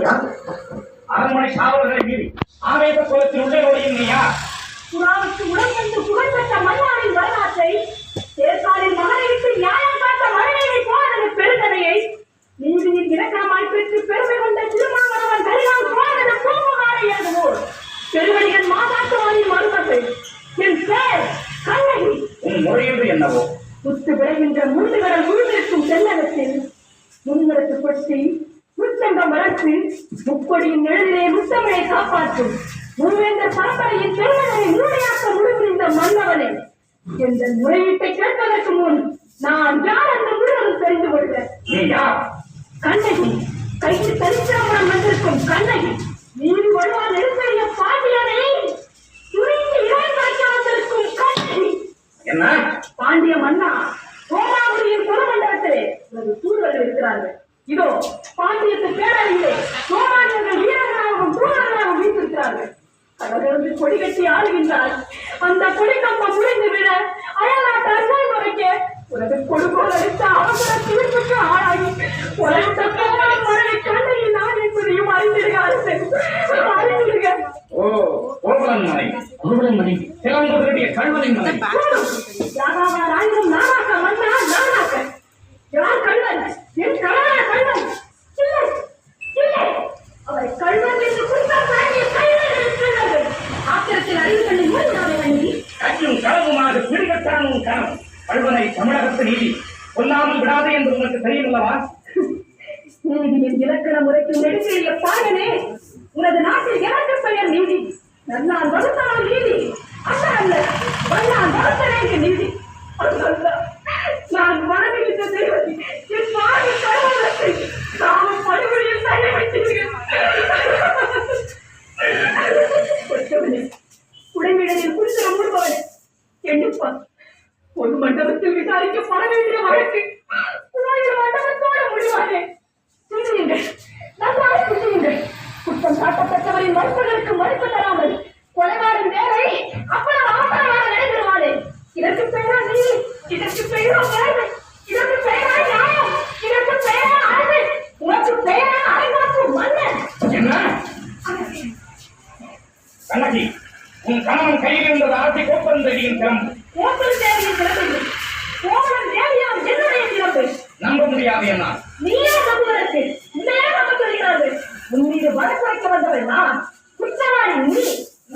Yeah. காப்பாற்றும் முன்வேந்தர் பரம்பரையின் பெருமனை முழுமையாக்க முடிவுறிந்த மன்னவனே. என்ற முறையீட்டை கேட்பதற்கு முன் நான் யார் என்று முழுவதும் தெரிந்து கொள்வேன். கண்ணகி. கையில் தரிசிராமன் வந்திருக்கும் கண்ணகி. நீதி வலுவால் நெருங்கிய பாண்டியனை? துணிந்து இடம் வைக்க வந்திருக்கும் கண்ணகி. என்ன? பாண்டிய மன்னா சோமாபுரியின் குலமண்டலத்திலே ஒரு தூதர்கள் இருக்கிறார்கள். இதோ பாண்டியத்து பேரறிவிலே சோமானியர்கள் வீரர்களாகவும் தூதர்களாகவும் வீட்டிருக்கிறார்கள் கடலிருந்து கொடி கட்டி ஆளுகின்றார். அந்த கொடி கம்பம் முறிந்து விட அயல் நாட்டு அசாய் முறைக்க உனது கொடுகோல் அடித்த அவசர தீர்ப்புக்கு ஆளாகி உலகத்த கோவலம் மரணி கண்ணையில் நான் என்பதையும் அறிந்திருக்க அரசு. அறிந்திருக்க ஓ கோவலன் மலை. கோவலன் மலை. சிலம்புடைய கல்வனின் மலை யாராவார் ஆயிரம் நானாக்க மன்னா நானாக்க யார் கள்வன் என் கணவன கள்வன் இல்லை இல்லை அவரை கள்வன் என்று குற்றம் சாட்டிய கையில் இருக்கிறார்கள் ஆத்திரத்தில் அறிவு கண்ணை மூடினாவை வண்டி கட்டும் களவுமாக பிடிக்கத்தான் உன் கணம் கல்வனை தமிழகத்து நீதி கொல்லாமல் விடாது என்று உனக்கு தெரியுமல்லவா நீதியின் இலக்கண முறைக்கு நெடுங்கிய பாடனே உனது நாட்டில் எனக்கு பெயர் நீதி. நல்லான் வகுத்தால் நீதி. அல்ல அல்ல வல்லான் வகுத்தனே நீதி நான் மனதிலிட்ட தெய்வத்தை என் பாடி கடவுளத்தை நாமும் படுகொலையில் தள்ளி வைத்திருக்கிறேன் உடைவிடலில் குறித்து அமர்பவன் எண்ணிப்பான் ஒரு மண்டபத்தில் விசாரிக்கப்பட வேண்டிய வழக்கு ஆயிரம் மண்டபத்தோடு முடிவானே. குற்றம் சாட்டப்பட்டவரின் மறுப்புகளுக்கு மறுப்பு தராமல் கொலைவாடும் வேலை அவ்வளவு அவசரமாக நடைபெறுவானே இதற்கு பெயரா நீ? இதற்கு பெயரா வேலை இதற்கு பெயரா நியாயம்? இதற்கு பெயரா அழகு உனக்கு பெயரா அரைவாக்கும் மன்னன்? என்ன? கண்ணகி உன் கணவன் கையில் இருந்தது ஆட்சி கோப்பந்தடியின் சிறம்பு. ஓப்பல் தேவையின் சிறப்பு ஓப்பல் தேவையாம் என்னுடைய நம்ப முடியாது என்னால். நீயே உன் மீது வழக்குரைக்க வந்தவள் நான் குற்றவாளி. நீ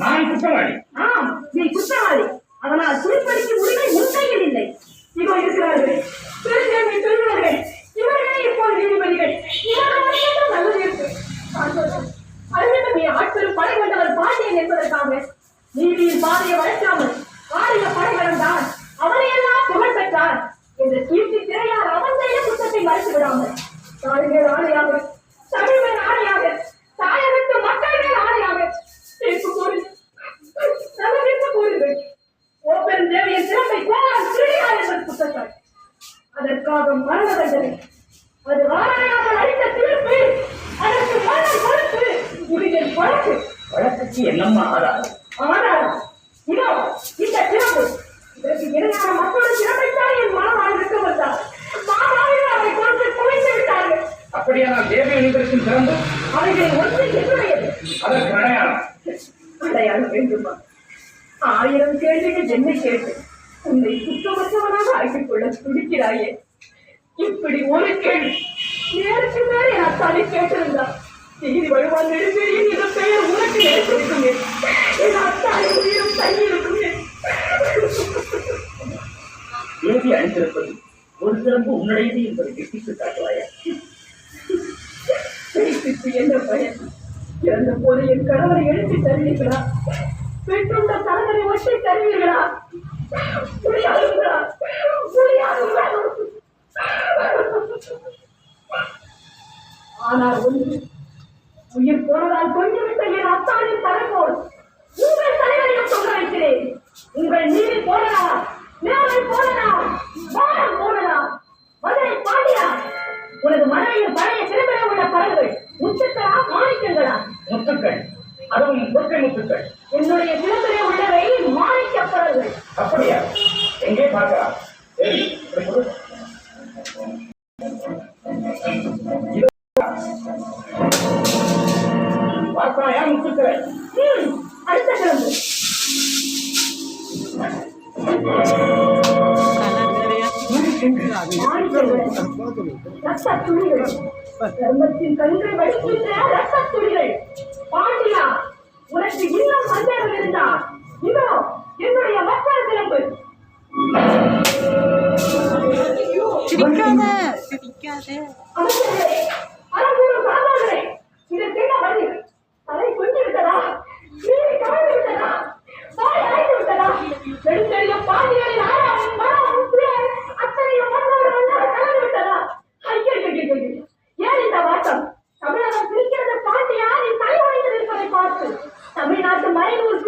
நான் குற்றவாளி. ஆம் நீ குற்றவாளி. அதனால் துணிப்படிக்கு உரிமை உன் கையில் இல்லை. இதோ இருக்கிறார்கள். பெருந்தன்மை சொல்கிறார்கள் இவர்களே இப்போது நீதிபதிகள். இவர்கள் மட்டும் நல்ல தீர்ப்பு நான் சொல்றேன் அறிவிடம் நீ ஆட்பெரும் படை கொண்டவர் பாண்டியன் என்பதற்காக நீதியின் பாதையை வளர்க்காமல் ஆரிய படைகளும் தான் அவரையெல்லாம் புகழ் பெற்றார் என்று கீர்த்தி திரையார் அவன் செய்த குற்றத்தை மறைத்து விடாமல் தாய்கள் அதற்காக மரண தண்டனை அது ஆராயாமல் அளித்த தீர்ப்பு அதற்கு மரணம் கொடுத்து உரிமை வழக்கு வழக்குக்கு என்னம்மா ஆறாது ஆனால் இதோ இந்த சிறப்பு இதற்கு இணையான மற்றொரு சிறப்பைத்தான் என் மனமால் இருக்க வந்தார். மாமாவில் அவரை கொண்டு குவித்து விட்டார்கள். அப்படியானால் தேவி அணிவருக்கும் சிறந்து? அவைகளை ஒன்று என்னுடையது. அதற்கு அடையாளம். அடையாளம் வேண்டுமா? ஆயிரம் கேள்விகள் என்னை கேட்டு உன்னை குற்றமற்றவனாக ஆக்கிக் கொள்ள துடிக்கிறாயே. இப்படி ஒரு கேள்வி நேருக்கு மேலே என் அத்தானை கேட்டிருந்தா. நீதி வழுவான் நெடுஞ்செழியின் இந்த பெயர் உனக்கு ஏற்படுத்துமே என் அத்தானை உயிரும் தங்கியிருக்குமே. தேவி அணிந்திருப்பது ஒரு சிறப்பு உன்னுடையது என்பதை எட்டித்து காட்டுவாயா? என்ன பயன்? இறந்த போது என் கணவரை எழுப்பி தருவீர்களா? பெற்றுள்ள தலைவரை ஒட்டி தருவீர்களா? முடியாதுங்களா முடியாதுங்களா ஆனால் ஒன்று உயிர் போனதால் கொண்டுவிட்ட என் அத்தாவின் தலைபோல் உங்கள் தலைவரையும் சொல்ல வைக்கிறேன். உங்கள் நீரை போடலாம் நேர்மை போடலாம் வாரம் போடலாம் மதுரை பாண்டியா உனது மதுரையில் பழைய திருமண உள்ள படகுகள் முத்துக்களா மாணிக்கங்களா? முத்துக்கள். அதுவும் பொற்கை முத்துக்கள். என்னுடைய திருமண உள்ளவை மாணிக்க படகுகள். அப்படியா? எங்கே பார்க்கலாம் பார்க்கலாம் ஏன் முத்துக்கிற அடுத்த கிழம்பு பாண்டியா உனக்கு இன்னும் சந்தேகம் இருந்தா என்னுடைய மற்ற கிளம்பு சிரிக்காத. சிரிக்காத. தமிழ்நாட்டு மறைநூல்